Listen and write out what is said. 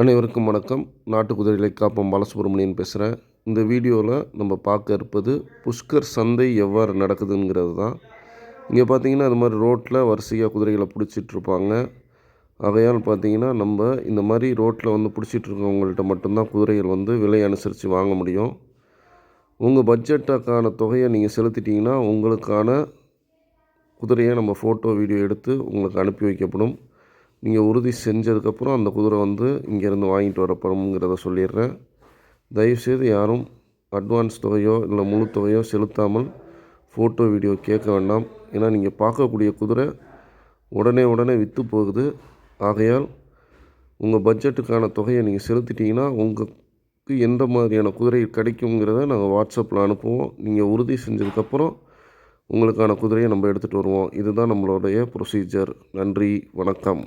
அனைவருக்கும் வணக்கம். நாட்டு குதிரைகளை காப்போம். பாலசுப்ரமணியன் பேசுகிறேன் இந்த வீடியோவில் நம்ம பார்க்க இருப்பது புஷ்கர் சந்தை எவ்வாறு நடக்குதுங்கிறது தான். இங்கே பார்த்தீங்கன்னா அது மாதிரி ரோட்டில் வரிசையாக குதிரைகளை பிடிச்சிட்ருப்பாங்க ஆகையால் பார்த்தீங்கன்னா நம்ம இந்த மாதிரி ரோட்டில் வந்து பிடிச்சிட்ருக்கவங்கள்ட்ட மட்டும்தான் குதிரைகள் வந்து விலை அனுசரித்து வாங்க முடியும். உங்கள் பட்ஜெட்டுக்கான தொகையை நீங்கள் செலுத்திட்டிங்கன்னா உங்களுக்கான குதிரையை நம்ம ஃபோட்டோ வீடியோ எடுத்து உங்களுக்கு அனுப்பி வைக்கப்படும். நீங்கள் உறுதி செஞ்சதுக்கப்புறம் அந்த குதிரை வந்து இங்கேருந்து வாங்கிட்டு வரப்படும்ங்கிறத சொல்லிடுறேன். தயவுசெய்து யாரும் அட்வான்ஸ் தொகையோ இல்லை முழு தொகையோ செலுத்தாமல் ஃபோட்டோ வீடியோ கேட்க வேண்டாம். ஏன்னா நீங்கள் பார்க்கக்கூடிய குதிரை உடனே உடனே விற்று போகுது. ஆகையால் உங்கள் பட்ஜெட்டுக்கான தொகையை நீங்கள் செலுத்திட்டீங்கன்னா உங்களுக்கு எந்த மாதிரியான குதிரை கிடைக்குங்கிறத நாங்கள் வாட்ஸ்அப்பில் அனுப்புவோம். நீங்கள் உறுதி செஞ்சதுக்கப்புறம் உங்களுக்கான குதிரையை நம்ம எடுத்துகிட்டு வருவோம். இதுதான் நம்மளுடைய ப்ரொசீஜர் நன்றி வணக்கம்.